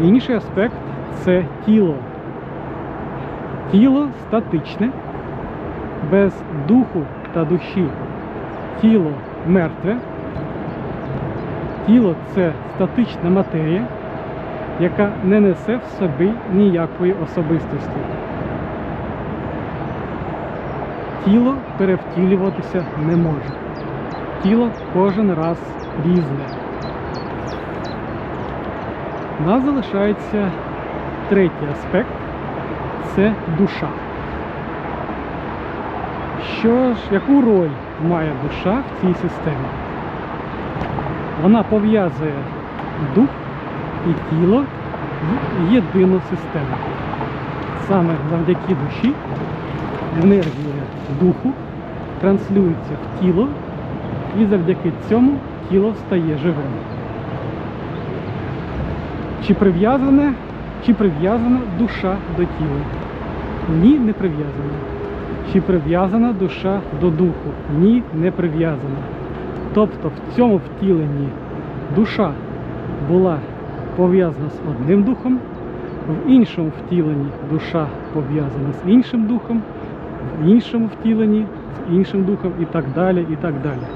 Інший аспект це тіло. Тіло статичне, без духу та душі. Тіло мертве. Тіло це статична матерія, яка не несе в собі ніякої особистості. Тіло перевтілюватися не може. Тіло кожен раз різне. У нас залишається третій аспект це душа. Що ж, яку роль має душа в цій системі? Вона пов'язує дух і тіло в єдину систему. Саме завдяки душі енергія духу транслюється в тіло, і завдяки цьому тіло стає живим. Чи прив'язане, чи прив'язана душа до тіла? Ні, не прив'язана. Чи прив'язана душа до духу? Ні, не прив'язана. Тобто в цьому втіленні душа була пов'язана з одним духом, в іншому втіленні душа пов'язана з іншим духом, в іншому втіленні з іншим духом і так далі, і так далі.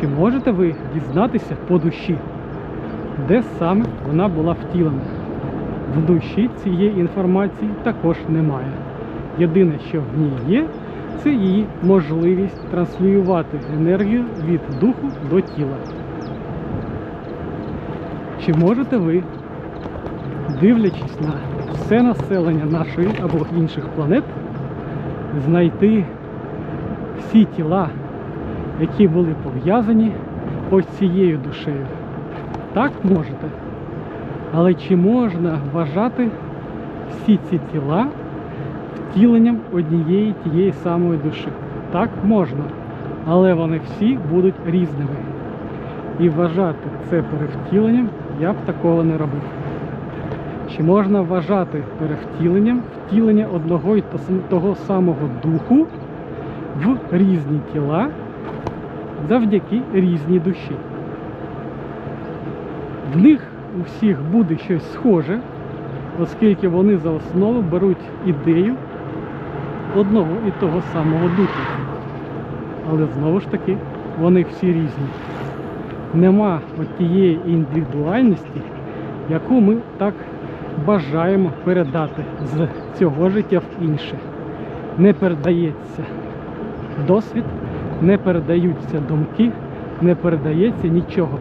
Чи можете ви дізнатися по душі, де саме вона була втілена? В душі цієї інформації також немає. Єдине, що в ній є, це її можливість транслювати енергію від духу до тіла. Чи можете ви, дивлячись на все населення нашої або інших планет, знайти всі тіла, які були пов'язані ось цією душею? Так можете. Але чи можна вважати всі ці тіла втіленням однієї тієї самої душі? Так можна. Але вони всі будуть різними. І вважати це перевтіленням я б такого не робив. Чи можна вважати перевтіленням втілення одного і того самого духу в різні тіла завдяки різній душі? В них у всіх буде щось схоже, оскільки вони за основу беруть ідею одного і того самого духу. Але знову ж таки, вони всі різні. Нема от тієї індивідуальності, яку ми так бажаємо передати з цього життя в інше. Не передається досвід, не передаються думки, не передається нічого.